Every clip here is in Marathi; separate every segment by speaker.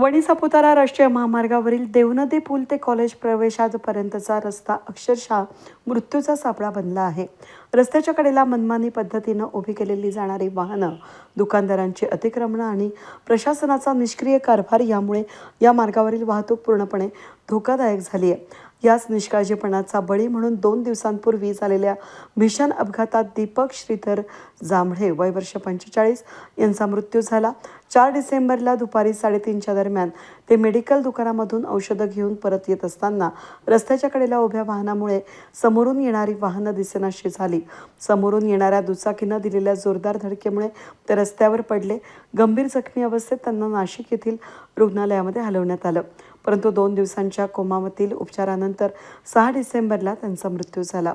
Speaker 1: वणी सापुतारा राष्ट्रीय महामार्गावरील देवनदी पूल ते कॉलेज प्रवेशापर्यंतचा रस्ता अक्षरशः मृत्यूचा सापळा बनला आहे. रस्त्याच्या कडेला मनमानी पद्धतीनं उभी केलेली जाणारी वाहनं दुकानदारांची अतिक्रमणं आणि प्रशासनाचा निष्क्रिय कारभार यामुळे या मार्गावरील वाहतूक पूर्णपणे धोकादायक झाली आहे याच निष्काळजीपणाचा बळी म्हणून दोन दिवसांपूर्वी झालेल्या भीषण अपघातात दीपक श्रीधर जांभळे वय वर्ष पंचेचाळीस यांचा मृत्यू झाला. चार डिसेंबरला दुपारी साडेतीनच्या दरम्यान ते मेडिकल दुकानामधून औषधं घेऊन परत येत असताना रस्त्याच्या कडेला उभ्या वाहनामुळे समोरून येणारी वाहनं दिसेनाशी झाली. समोरून येणाऱ्या दुचाकीनं दिलेल्या जोरदार धडकेमुळे ते रस्त्यावर पडले. गंभीर जखमी अवस्थेत त्यांना नाशिक येथील रुग्णालयामध्ये हलवण्यात आलं. परंतु दोन दिवसांच्या कोमामधील उपचारानंतर सहा डिसेंबरला त्यांचा मृत्यू झाला.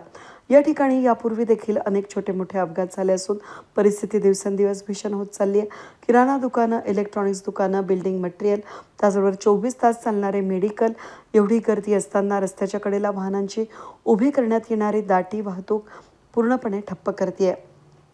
Speaker 1: या ठिकाणी यापूर्वी देखील अनेक छोटे मोठे अपघात झाले असून परिस्थिती दिवसेंदिवस भीषण होत चालली आहे. किराणा दुकानं इलेक्ट्रॉनिक्स दुकानं बिल्डिंग मटेरियल त्याचबरोबर चोवीस तास चालणारे मेडिकल एवढी गर्दी असताना रस्त्याच्या कडेला वाहनांची उभी करण्यात येणारी दाटी वाहतूक पूर्णपणे ठप्प करते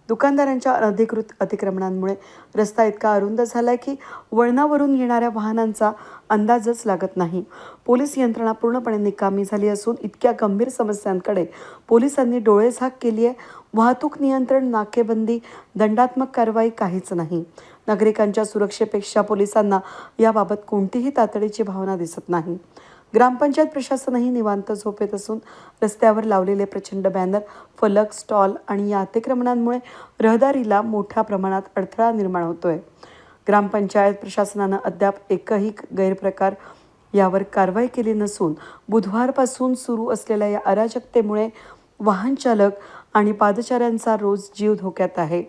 Speaker 1: दुकानदारांच्या अनधिकृत अतिक्रमणांमुळे रस्ता इतका अरुंद झालाय की वळणावरून येणाऱ्या वाहनांचा अंदाजच लागत नाही. पोलीस यंत्रणा पूर्णपणे निकामी झाली असून इतक्या गंभीर समस्यांकडे पोलिसांनी डोळेझाक केली आहे वाहतूक नियंत्रण नाकेबंदी दंडात्मक कारवाई काहीच नाही. नागरिकांच्या सुरक्षेपेक्षा पोलिसांना याबाबत कोणतीही तातडीची भावना दिसत नाही. ग्रामपंचायत प्रशासनही निवांत झोपेत असून रस्त्यावर लावलेले प्रचंड बॅनर फलक स्टॉल आणि या अतिक्रमणांमुळे रहदारीला मोठ्या प्रमाणात अडथळा निर्माण होतोय. ग्रामपंचायत प्रशासनानं अद्याप एकही गैरप्रकार यावर कारवाई केली नसून बुधवारपासून सुरू असलेल्या या अराजकतेमुळे वाहन चालक आणि पादचाऱ्यांचा रोज जीव धोक्यात आहे.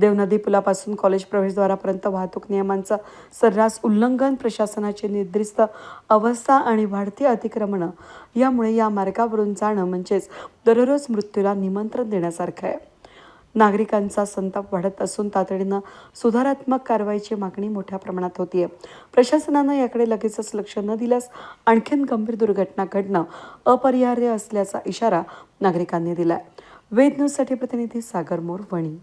Speaker 1: देवनदी पुलापासून कॉलेज प्रवेशद्वारापर्यंत वाहतूक नियमांचं सर्रास उल्लंघन प्रशासनाची निर्दिष्ट अवस्था आणि वाढती अतिक्रमणं यामुळे या मार्गावरून जाणं म्हणजेच दररोज मृत्यूला निमंत्रण देण्यासारखं आहे. नागरिकांचा संताप वाढत असून तातडीनं सुधारात्मक कारवाईची मागणी मोठ्या प्रमाणात होतीये. प्रशासनानं याकडे लगेचच लक्ष न दिल्यास आणखीन गंभीर दुर्घटना घडणं अपरिहार्य असल्याचा इशारा नागरिकांनी दिलाय. वेद न्यूजसाठी प्रतिनिधी सागर मोर वणी